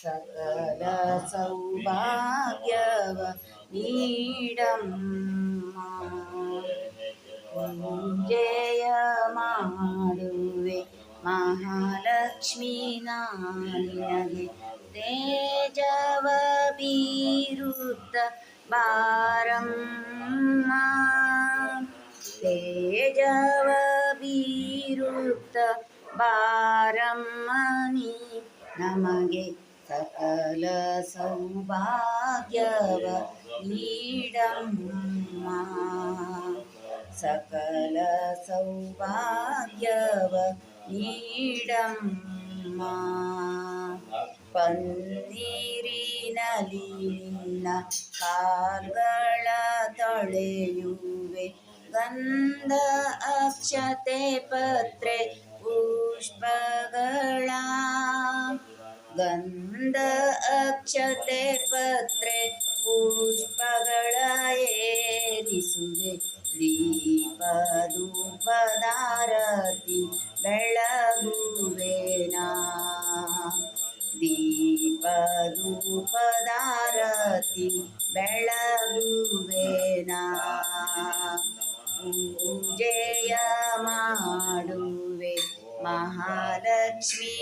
ಸಕಲ ಸೌಭಾಗ್ಯವ ನೀಡಮ್ಮ ಸಕಲ ಸೌಭಾಗ್ಯವ ನೀಡಮ್ಮ ಪೂಜೆಯ ಮಾಡುವೆ ಮಹಾಲಕ್ಷ್ಮೀ ನಿನಗೆ ತೇಜವ ಬೀರುತ್ತ ಬಾರಮ್ಮ ತೇಜವ ಬೀರುತ್ತ ಬಾರಮ್ಮ ನೀ ನಮಗೆ സകല സൗഭാഗ്യവ നീടമ്മ. സകല സൗഭാഗ്യവ നീടമ്മ. പന്നീരിനലി നിന്ന കാൽകള തളയുവേ ഗന്ധ അക്ഷത്തെ പത്രേ പുഷ്പകളാം. ಗಂಧ ಅಕ್ಷತೆ ಪತ್ರೆ ಪುಷ್ಪಗಳ ಏರಿಸುವೆ. ದೀಪಧೂಪದಾರತಿ ಬೆಳಗುವೆನಾ. ದೀಪಧೂಪದಾರತಿ ಬೆಳಗುವೆನಾ. ಪೂಜೆಯ ಮಾಡುವೆ ಮಹಾಲಕ್ಷ್ಮೀ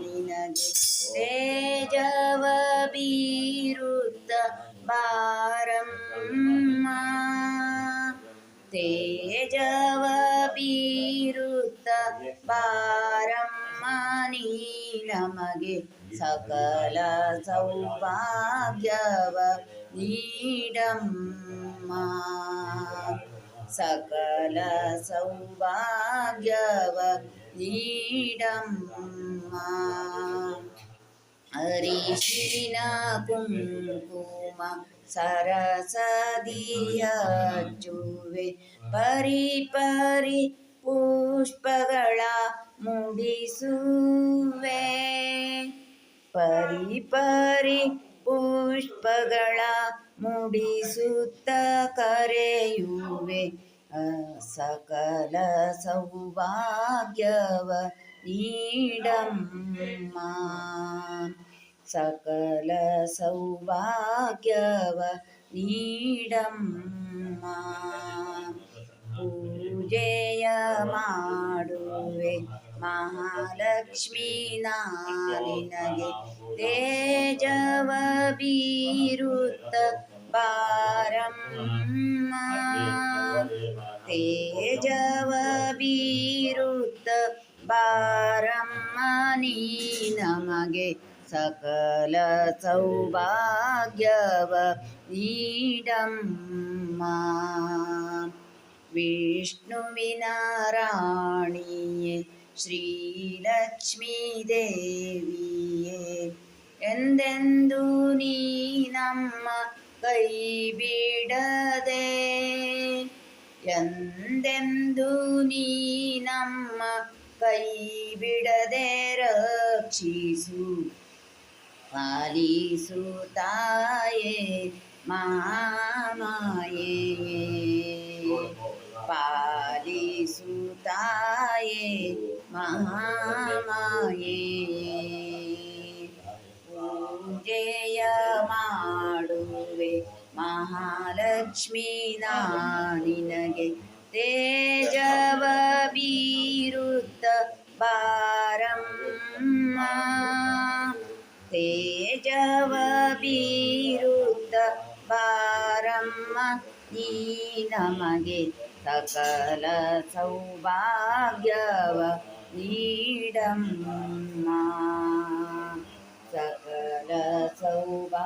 ನಿನಗೆ ತೇಜವ ಬೀರುತ್ತ ಬಾರಮ್ಮ ತೇಜವ ಬೀರುತ್ತ ಬಾರಮ್ಮ ನೀ ನಮಗೆ ಸಕಲ ಸೌಭಾಗ್ಯವ ನೀಡಮ್ಮ ಸಕಲ ಸೌಭಾಗ್ಯವ ನೀಡಮ್ಮ. ಅರಿಶಿನ ಕುಂಕುಮ ಸರಸದಿಯಜುವೆ ಪರಿ ಪರಿ ಪುಷ್ಪಗಳ ಮುಡಿಸುವೆ. ಪರಿ ಪರಿ ಪುಷ್ಪಗಳ ಮುಡಿಸುತ್ತ ಕರೆಯುವೆ ಸಕಲ ಸೌಭಾಗ್ಯವ ನೀಡಮ್ಮ ಸಕಲ ಸೌಭಾಗ್ಯವ ನೀಡಮ್ಮ ಪೂಜೆಯ ಮಾಡುವೆ ಮಹಾಲಕ್ಷ್ಮೀ ನಿನಗೆ ತೇಜವ ಬೀರುತ್ತ ಬಾರಮ್ಮ ತೇಜವ ಬೀರುತ್ತ ಬಾರಮ್ಮ ನೀ ನಮಗೆ ಸಕಲ ಸೌಭಾಗ್ಯವ ನೀಡಮ್ಮ ವಿಷ್ಣುವಿನ ರಾಣಿಯೇ ಶ್ರೀಲಕ್ಷ್ಮೀ ದೇವಿಯೇ ಎಂದೆಂದು ನೀ ನಮ್ಮ ಕೈ ಬಿಡದೆ, ಎಂದೆಂದು ನೀ ನಮ್ಮ ಕೈ ಬಿಡದೆ ರಕ್ಷಿಸು. ಪಾಲಿಸು ತಾಯೇ, ಮಾಮಾಯೇ. ಪಾಲಿಸು ತಾಯೇ ಮಹಾಮಾಯೇ ಪೂಜೆಯ ಮಾಡುವೆ ಮಹಾಲಕ್ಷ್ಮೀ ನಿನಗೆ ತೇಜವ ಬೀರುತ್ತ ಬಾರಮ್ಮ ತೇಜವ ಬೀರುತ್ತ ಬಾರಮ್ಮ ನೀ ನಮಗೆ ಸಕಲ ಸೌಭಾಗ್ಯವ నీడమ్మా సకల సౌభా